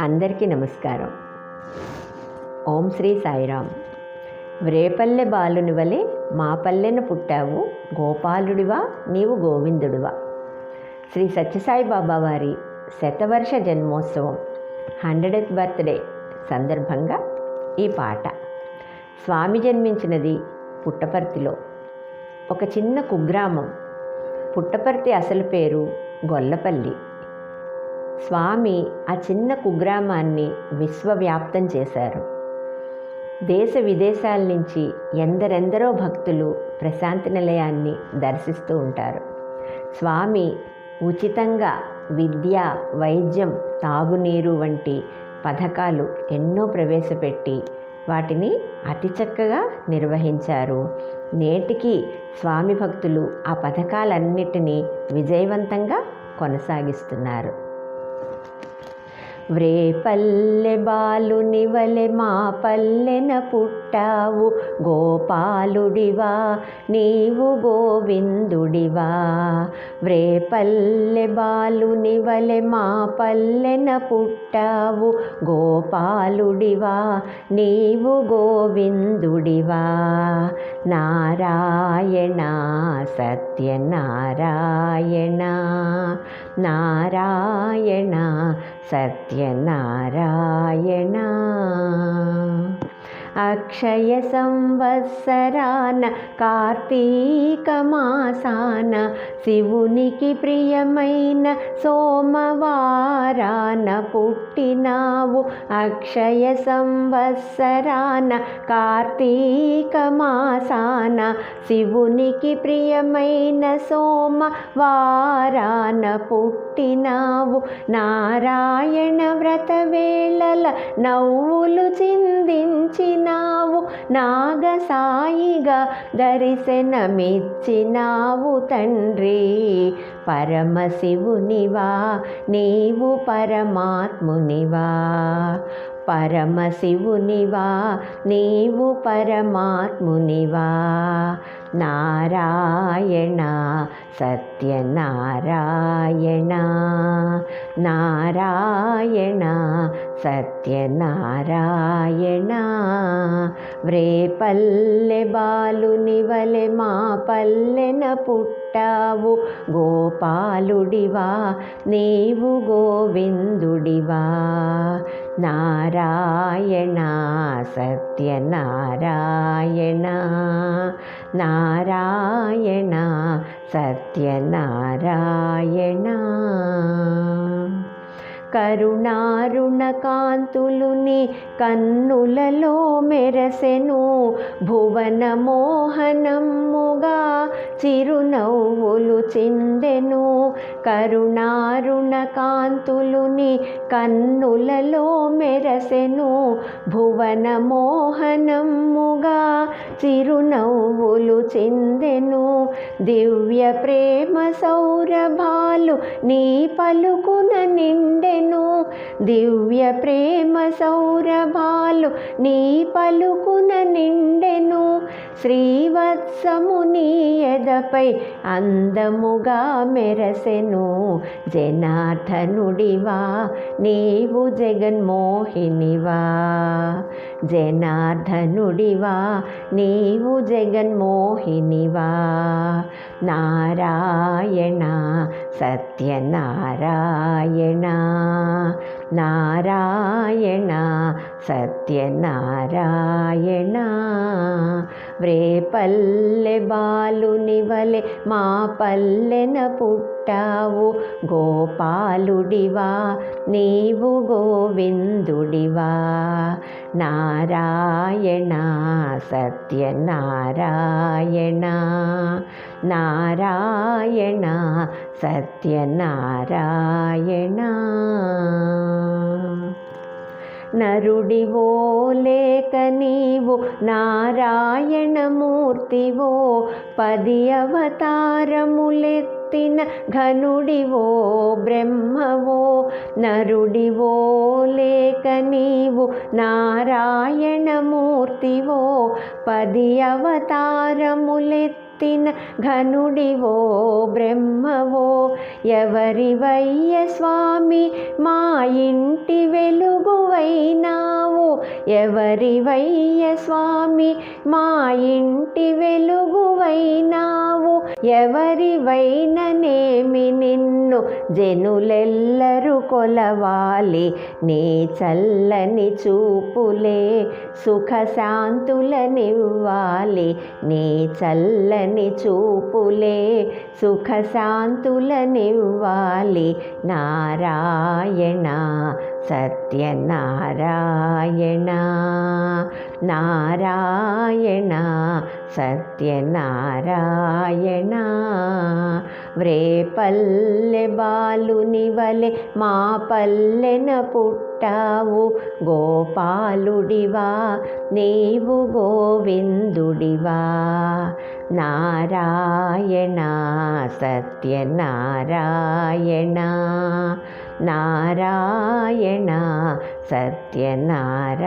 అందరికీ నమస్కారం. ఓం శ్రీ సాయిరామ్. వ్రేపల్లె బాలుని వలె మా పల్లెను పుట్టావు గోపాలుడివా నీవు గోవిందుడివా. శ్రీ సత్యసాయి బాబా వారి శతవర్ష జన్మోత్సవం హండ్రెడెత్ బర్త్డే సందర్భంగా ఈ పాట. స్వామి జన్మించినది పుట్టపర్తిలో. ఒక చిన్న కుగ్రామం. పుట్టపర్తి అసలు పేరు గొల్లపల్లి. స్వామి ఆ చిన్న కుగ్రామాన్ని విశ్వవ్యాప్తం చేశారు. దేశ విదేశాల నుంచి ఎందరెందరో భక్తులు ప్రశాంతి నిలయాన్ని దర్శిస్తూ ఉంటారు. స్వామి ఉచితంగా విద్య వైద్యం తాగునీరు వంటి పథకాలు ఎన్నో ప్రవేశపెట్టి వాటిని అతి చక్కగా నిర్వహించారు. నేటికి స్వామి భక్తులు ఆ పథకాలన్నిటినీ విజయవంతంగా కొనసాగిస్తున్నారు. వ్రే పల్లె బాలుని వలె మా పల్లెన పుట్టావు. గోపాలుడివా నీవు గోవిందుడివా. వ్రే పల్లె బాలుని వలె మా పల్లెన పుట్టావు. గోపాలుడివా నీవు గోవిందుడివా. నారాయణ సత్యనారాయణ. నారాయణ సత్యనారాయణ. అక్షయ సంవత్సరాన కార్తీక మాసాన శివునికి ప్రియమైన సోమవారాన పుట్టినావు. అక్షయ సంవత్సరాన కార్తీక మాసాన శివునికి ప్రియమైన సోమవారాన పుట్టినావు. నారాయణ వ్రత వేళల నవ్వులు చిందించినావు నాగసాయిగా దర్శనమిచ్చినావు తండ్రి. పరమశివునివా నీవు పరమాత్మునివా. పరమశివునివా నీవు పరమాత్మునివా నారాయణ సత్యనారాయణ నారాయణ సత్యనారాయణ వ్రేపల్లె బాలుని వలె మా పల్లెన పుట్టావు గోపాలుడివా నీవు గోవిందుడివా नारायण सत्य नारायण नारायण కరుణారుణ కాంతులుని కన్నులలో మెరసెను. భువన మోహనమ్ముగా చిరునవ్వులు చిందెను. కరుణారుణ కాంతులుని కన్నులలో మెరసెను. భువన మోహనమ్ముగా చిరునవ్వులు చిందెను. దివ్య ప్రేమ సౌరభా పాలు నీ పలుకున నిండెను. దివ్య ప్రేమ సౌరభాలు నీ పలుకున నిండెను. శ్రీవత్సము నీ ఎదపై అందముగా మెరసెను. జనార్దనుడివా నీవు జగన్మోహినివా. జనార్దనుడివా నీవు జగన్మోహినివా. నారాయణ సత్యనారాయణ నారాయణ సత్యనారాయణ వ్రేపల్లె బాలుని వలె మా పల్లెన పుట్టావు. గోపాలుడివా నీవు గోవిందుడివా. నారాయణ సత్యనారాయణ. నారాయణ సత్యనారాయణ. నరుడివో లేక నీవు నారాయణమూర్తివో పది అవతారములెత్తిన ఘనుడివో బ్రహ్మవో నరుడివో లేక నీవు నారాయణమూర్తివో పది అవతారములెత్తి ఎత్తిన ఘనుడివో బ్రహ్మవో ఎవరివయ్య స్వామి మా ఇంటి వెలుగువైనావు. ఎవరివయ్య స్వామి మా ఇంటి వెలుగువైనావు. ఎవరివైననేమి నిన్ను జనులెల్లరూ కొలవాలి. నీ చల్లని చూపులే సుఖశాంతులనివ్వాలి. నీ చల్లని చూపులే సుఖశాంతులనివ్వాలి. నారాయణ సత్యనారాయణ నారాయణ సత్యనారాయణ. వ్రేపల్లె బాలుని వలె మా పల్లెన పుట్టావు గోపాలుడివా నీవు గోవిందుడివా నారాయణ సత్యనారాయణ నారాయణ సత్యనారాయణ